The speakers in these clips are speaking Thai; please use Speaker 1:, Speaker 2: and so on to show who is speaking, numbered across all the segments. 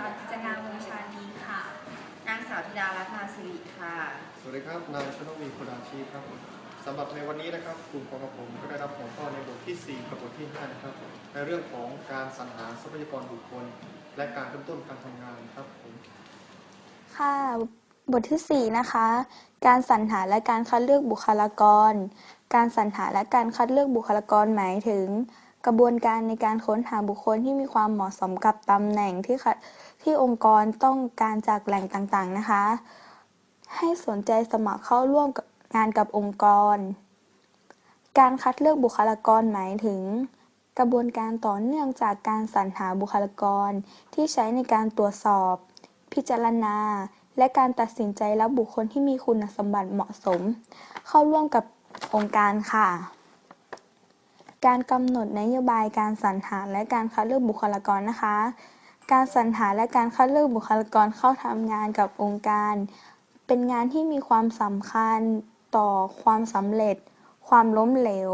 Speaker 1: ค่ะกิจงามวงชาลีค่ะ
Speaker 2: นางสาวธิดารัตนาสิริค่ะ
Speaker 3: สวัสดีครับ นายชนวีโคดาชีครับสำหรับในวันนี้นะครับกลุ่มของกระผมก็ได้รับหัวข้อในบทที่ 4 กับบทที่ 5 นะครับ ในเรื่องของการสรรหาทรัพยากรบุคคล และการเริ่มต้นการทำงานครับผม
Speaker 4: ค่ะบทที่ 4 นะคะ การสรรหาและการคัดเลือกบุคลากร การสรรหาและการคัดเลือกบุคลากรหมายถึง กระบวนการในการค้นหาบุคคลที่มีความเหมาะสมกับตำแหน่งที่ที่องค์กรต้องการจากแหล่งต่างๆนะคะ ให้สนใจสมัครเข้าร่วมกับงานกับองค์กร การคัดเลือกบุคลากรหมายถึง กระบวนการต่อเนื่องจากการสรรหาบุคลากรที่ใช้ในการตรวจสอบ พิจารณา และการตัดสินใจรับบุคคลที่มีคุณสมบัติเหมาะสม เข้าร่วมกับองค์การค่ะ การกำหนดนโยบายการสรรหาและการคัดเลือกบุคลากรนะคะ การสรรหาและการคัดเลือกบุคลากรเข้าทำงานกับองค์การ เป็นงานที่มีความสำคัญต่อความสำเร็จ ความล้มเหลว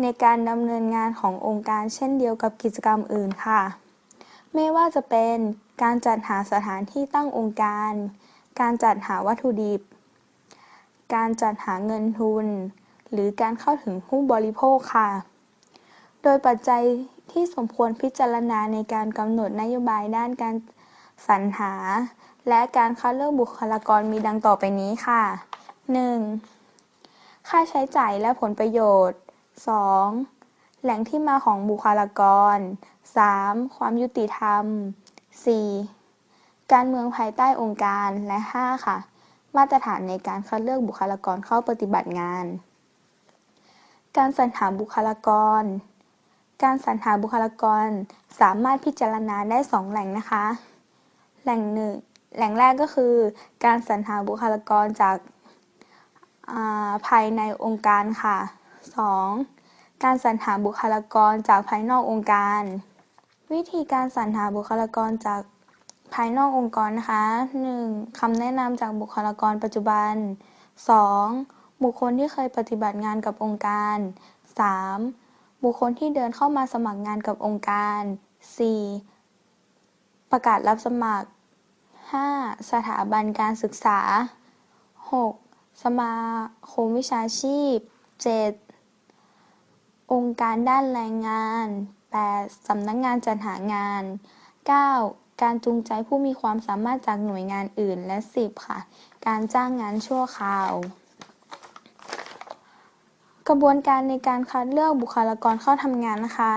Speaker 4: ในการดำเนินงานขององค์การเช่นเดียวกับกิจกรรมอื่นค่ะ ไม่ว่าจะเป็นการจัดหาสถานที่ตั้งองค์การ การจัดหาวัตถุดิบ การจัดหาเงินทุน หรือการเข้าถึงผู้บริโภคค่ะ โดยปัจจัยที่สมควรพิจารณาในการกำหนดนโยบายด้านการสรรหา และการคัดเลือกบุคลากรมีดังต่อไปนี้ค่ะ 1. ค่าใช้จ่ายและผลประโยชน์ 2. แหล่งที่มาของบุคลากร 3. ความยุติธรรม 4. การเมืองภายใต้องค์การ และ 5. ค่ะ มาตรฐานในการคัดเลือกบุคลากรเข้าปฏิบัติงาน การสรรหาบุคลากร การสรรหาบุคลากรสามารถพิจารณาได้ 2 แหล่งนะคะ แหล่งหนึ่งแหล่งแรกก็คือ การสรรหาบุคลากรจากาภายในองค์การค่ะ 2. การสรรหาบุคลากรจากภายนอกองค์การ วิธีการสรรหาบุคลากรจากภายนอกองค์กรนะคะ 1. คำแนะนำจากบุคลากรปัจจุบัน 2. บุคคลที่เคยปฏิบัติงานกับองค์การ 3. บุคคลที่เดินเข้ามาสมัครงานกับองค์การ 4. ประกาศรับสมัคร 5. สถาบันการศึกษา 6. สมาคมวิชาชีพ 7. องค์การด้านแรงงาน 8. สำนักงานจัดหางาน 9. การจูงใจผู้มีความสามารถจากหน่วยงานอื่นและ 10 ค่ะ การจ้างงานชั่วคราว กระบวนการในการคัดเลือกบุคลากรเข้าทำงานนะคะ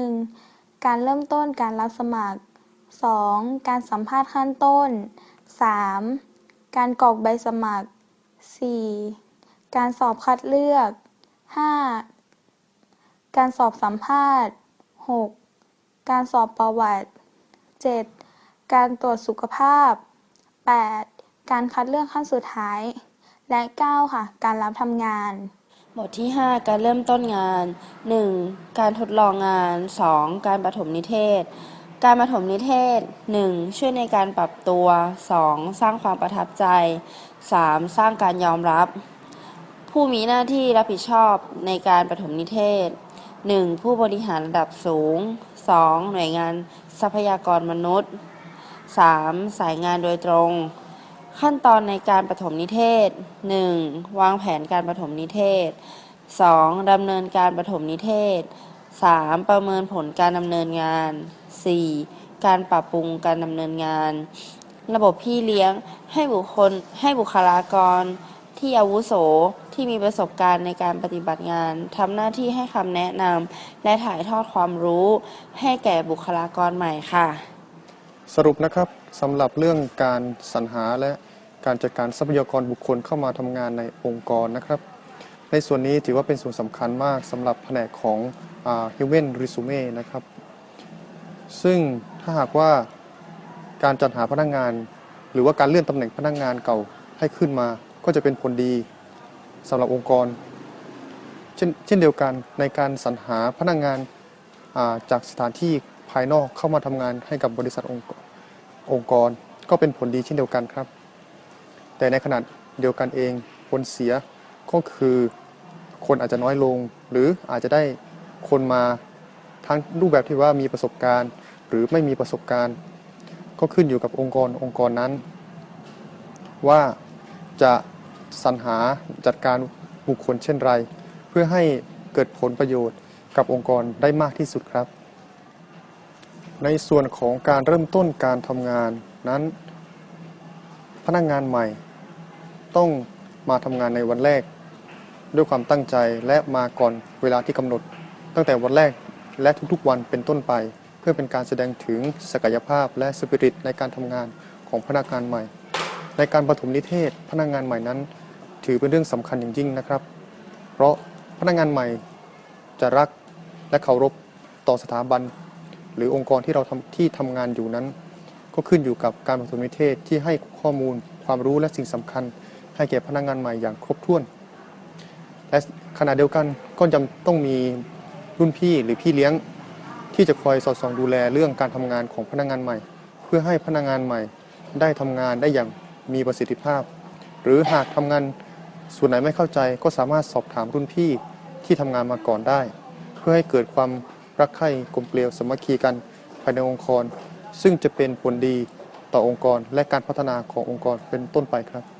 Speaker 4: 1. การเริ่มต้นการรับสมัคร 2. การสัมภาษณ์ขั้นต้น 3. การกรอกใบสมัคร 4. การสอบคัดเลือก 5. การสอบสัมภาษณ์ 6. การสอบประวัติ 7. การตรวจสุขภาพ 8. การคัดเลือกขั้นสุดท้าย และ 9 ค่ะ การรับทำงาน
Speaker 5: บทที่ 5 การเริ่มต้นงาน 1. การทดลองงาน 2. การปฐมนิเทศ การปฐมนิเทศ 1. ช่วยในการปรับตัว 2. สร้างความประทับใจ 3. สร้างการยอมรับ ผู้มีหน้าที่รับผิดชอบในการปฐมนิเทศ 1. ผู้บริหารระดับสูง 2. หน่วยงานทรัพยากรมนุษย์ 3. สายงานโดยตรง ขั้นตอนในการปฐมนิเทศ 1. วางแผนการปฐมนิเทศ 2. ดำเนินการปฐมนิเทศ 3. ประเมินผลการดำเนินงาน 4. การปรับปรุงการดำเนินงาน ระบบพี่เลี้ยงให้บุคคลให้บุคลากร ที่อาวุโสที่มีประสบการณ์ในการปฏิบัติงานทำหน้าที่ให้คำแนะนำและถ่ายทอดความรู้ ให้แก่บุคลากรใหม่ค่ะ
Speaker 3: สรุปนะครับสำหรับเรื่องการสรรหาและ การจัดการทรัพยากรบุคคลเข้ามาทำงานในองค์กรนะครับ ในส่วนนี้ถือว่าเป็นส่วนสำคัญมากสำหรับแผนกของอ่า Human Resume นะครับ ซึ่งถ้าหากว่าการจัดหาพนักงาน หรือว่าการเลื่อนตำแหน่งพนักงานเก่าให้ขึ้นมา ก็จะเป็นผลดีสำหรับองค์กร เช่นเช่นเดียวกันในการสรรหาพนักงานาจากสถานที่ภายนอกเข้ามาทำงานให้กับบริษัทองค์องค์กร ก็เป็นผลดีเช่นเดียวกันครับ แต่ในขณะเดียวกันเองผลเสียก็คือคนอาจจะน้อยลง หรืออาจจะได้คนมาทั้งรูปแบบที่ว่ามีประสบการณ์ หรือไม่มีประสบการณ์ ก็ขึ้นอยู่กับองค์กรองค์กรนั้น ว่าจะสรรหาจัดการบุคคลเช่นไร เพื่อให้เกิดผลประโยชน์กับองค์กรได้มากที่สุดครับ ในส่วนของการเริ่มต้นการทำงานนั้น พนักงานใหม่ ต้องมาทำงานในวันแรก ด้วยความตั้งใจและมาก่อนเวลาที่กำหนด ตั้งแต่วันแรกและทุกๆวันเป็นต้นไป เพื่อเป็นการแสดงถึงศักยภาพและสปิริตในการทำงานของพนักงานใหม่ ในการปฐมนิเทศพนักงานใหม่นั้น ถือเป็นเรื่องสำคัญอย่างยิ่งนะครับ เพราะพนักงานใหม่จะรักและเคารพต่อสถาบัน หรือองค์กรที่เราทำที่ทำงานอยู่นั้น ก็ขึ้นอยู่กับการปฐมนิเทศที่ให้ข้อมูลความรู้และสิ่งสำคัญ ให้แก่พนักงานใหม่อย่างครบถ้วน และขณะเดียวกันก็จำต้องมีรุ่นพี่หรือพี่เลี้ยง ที่จะคอยสอดส่องดูแลเรื่องการทำงานของพนักงานใหม่ เพื่อให้พนักงานใหม่ได้ทำงานได้อย่างมีประสิทธิภาพ หรือหากทำงานส่วนไหนไม่เข้าใจก็สามารถสอบถามรุ่นพี่ที่ทำงานมาก่อนได้ เพื่อให้เกิดความรักใคร่กลมเกลียวสมัคคีกันภายในองค์กร ซึ่งจะเป็นผลดีต่อองค์กรและการพัฒนาขององค์กรเป็นต้นไปครับ